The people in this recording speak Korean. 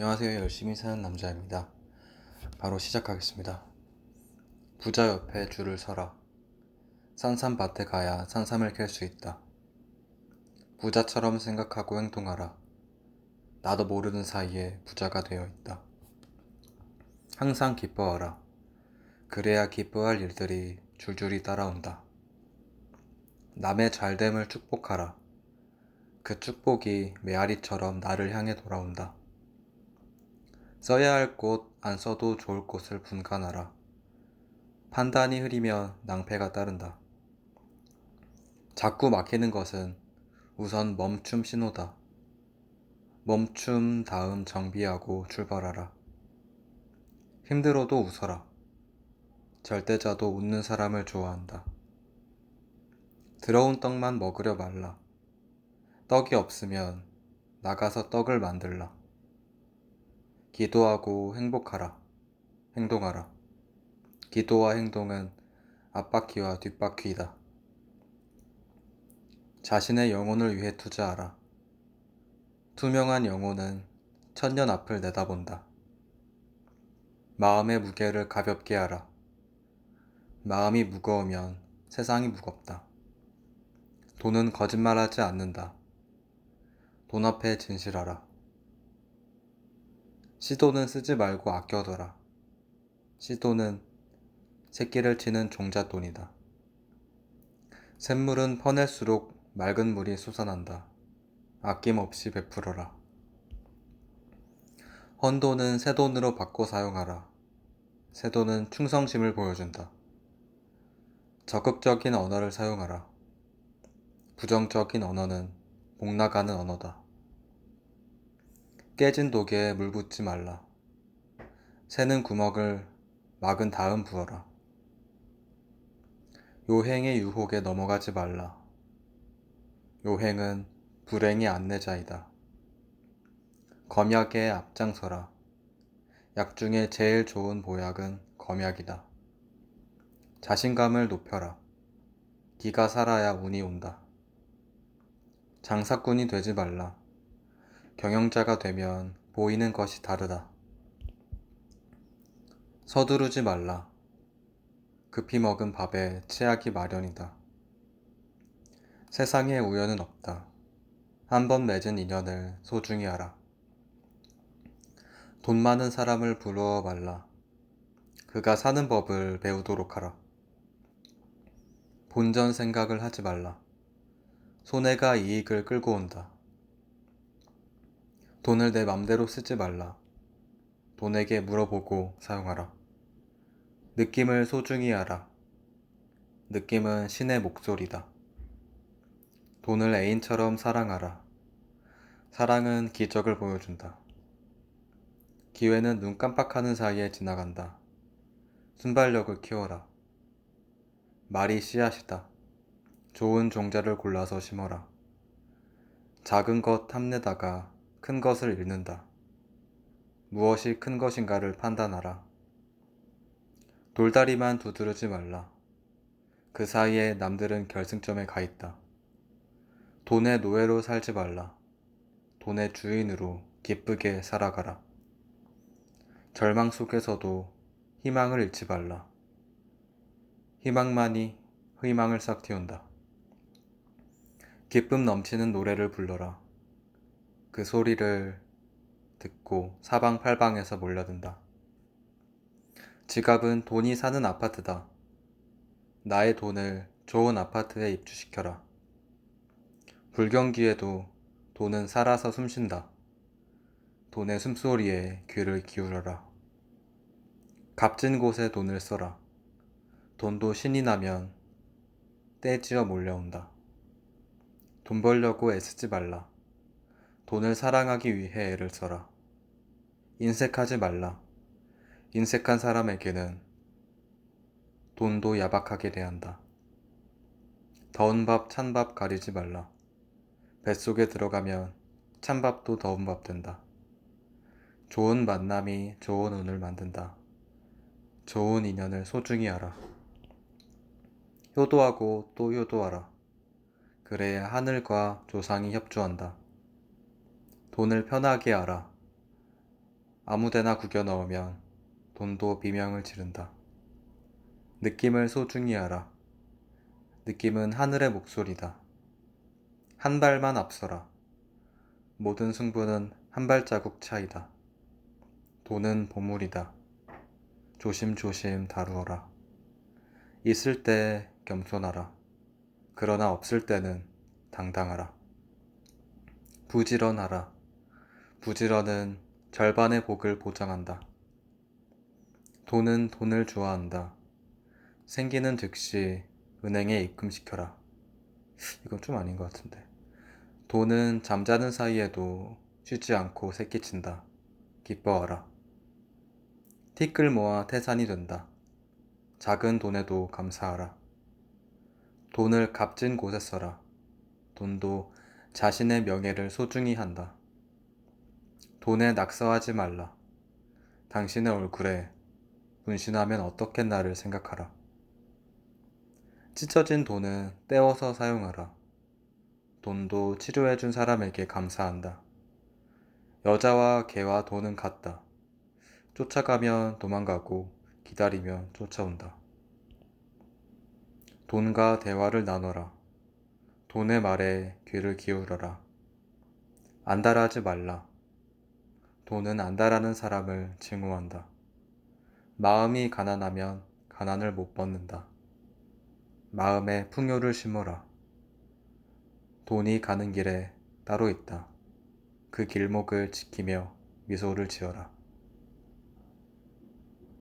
안녕하세요. 열심히 사는 남자입니다. 바로 시작하겠습니다. 부자 옆에 줄을 서라. 산삼밭에 가야 산삼을 캘 수 있다. 부자처럼 생각하고 행동하라. 나도 모르는 사이에 부자가 되어 있다. 항상 기뻐하라. 그래야 기뻐할 일들이 줄줄이 따라온다. 남의 잘됨을 축복하라. 그 축복이 메아리처럼 나를 향해 돌아온다. 써야 할 곳 안 써도 좋을 곳을 분간하라. 판단이 흐리면 낭패가 따른다. 자꾸 막히는 것은 우선 멈춤 신호다. 멈춤 다음 정비하고 출발하라. 힘들어도 웃어라. 절대자도 웃는 사람을 좋아한다. 들어온 떡만 먹으려 말라. 떡이 없으면 나가서 떡을 만들라. 기도하고 행복하라. 행동하라. 기도와 행동은 앞바퀴와 뒷바퀴이다. 자신의 영혼을 위해 투자하라. 투명한 영혼은 천년 앞을 내다본다. 마음의 무게를 가볍게 하라. 마음이 무거우면 세상이 무겁다. 돈은 거짓말하지 않는다. 돈 앞에 진실하라. 시도는 쓰지 말고 아껴둬라. 시도는 새끼를 치는 종잣돈이다. 샘물은 퍼낼수록 맑은 물이 솟아난다. 아낌없이 베풀어라. 헌돈은 새 돈으로 바꿔 사용하라. 새 돈은 충성심을 보여준다. 적극적인 언어를 사용하라. 부정적인 언어는 목 나가는 언어다. 깨진 독에 물 붓지 말라. 새는 구멍을 막은 다음 부어라. 요행의 유혹에 넘어가지 말라. 요행은 불행의 안내자이다. 검약에 앞장서라. 약 중에 제일 좋은 보약은 검약이다. 자신감을 높여라. 기가 살아야 운이 온다. 장사꾼이 되지 말라. 경영자가 되면 보이는 것이 다르다. 서두르지 말라. 급히 먹은 밥에 치약이 마련이다. 세상에 우연은 없다. 한 번 맺은 인연을 소중히 하라. 돈 많은 사람을 부러워 말라. 그가 사는 법을 배우도록 하라. 본전 생각을 하지 말라. 손해가 이익을 끌고 온다. 돈을 내 맘대로 쓰지 말라. 돈에게 물어보고 사용하라. 느낌을 소중히 하라. 느낌은 신의 목소리다. 돈을 애인처럼 사랑하라. 사랑은 기적을 보여준다. 기회는 눈 깜빡하는 사이에 지나간다. 순발력을 키워라. 말이 씨앗이다. 좋은 종자를 골라서 심어라. 작은 것 탐내다가 큰 것을 잃는다. 무엇이 큰 것인가를 판단하라. 돌다리만 두드르지 말라. 그 사이에 남들은 결승점에 가 있다. 돈의 노예로 살지 말라. 돈의 주인으로 기쁘게 살아가라. 절망 속에서도 희망을 잃지 말라. 희망만이 희망을 싹 틔운다. 기쁨 넘치는 노래를 불러라. 그 소리를 듣고 사방팔방에서 몰려든다. 지갑은 돈이 사는 아파트다. 나의 돈을 좋은 아파트에 입주시켜라. 불경기에도 돈은 살아서 숨쉰다. 돈의 숨소리에 귀를 기울여라. 값진 곳에 돈을 써라. 돈도 신이 나면 떼지어 몰려온다. 돈 벌려고 애쓰지 말라. 돈을 사랑하기 위해 애를 써라. 인색하지 말라. 인색한 사람에게는 돈도 야박하게 대한다. 더운 밥, 찬 밥 가리지 말라. 뱃속에 들어가면 찬 밥도 더운 밥 된다. 좋은 만남이 좋은 운을 만든다. 좋은 인연을 소중히 하라. 효도하고 또 효도하라. 그래야 하늘과 조상이 협조한다. 돈을 편하게 하라. 아무데나 구겨 넣으면 돈도 비명을 지른다. 느낌을 소중히 하라. 느낌은 하늘의 목소리다. 한 발만 앞서라. 모든 승부는 한 발자국 차이다. 돈은 보물이다. 조심조심 다루어라. 있을 때 겸손하라. 그러나 없을 때는 당당하라. 부지런하라. 부지런은 절반의 복을 보장한다. 돈은 돈을 좋아한다. 생기는 즉시 은행에 입금시켜라. 이건 좀 아닌 것 같은데. 돈은 잠자는 사이에도 쉬지 않고 새끼친다. 기뻐하라. 티끌 모아 태산이 된다. 작은 돈에도 감사하라. 돈을 값진 곳에 써라. 돈도 자신의 명예를 소중히 한다. 돈에 낙서하지 말라. 당신의 얼굴에 문신하면 어떻겠나를 생각하라. 찢어진 돈은 떼어서 사용하라. 돈도 치료해준 사람에게 감사한다. 여자와 개와 돈은 같다. 쫓아가면 도망가고 기다리면 쫓아온다. 돈과 대화를 나눠라. 돈의 말에 귀를 기울여라. 안달하지 말라. 돈은 안달하는 사람을 증오한다. 마음이 가난하면 가난을 못 벗는다. 마음에 풍요를 심어라. 돈이 가는 길에 따로 있다. 그 길목을 지키며 미소를 지어라.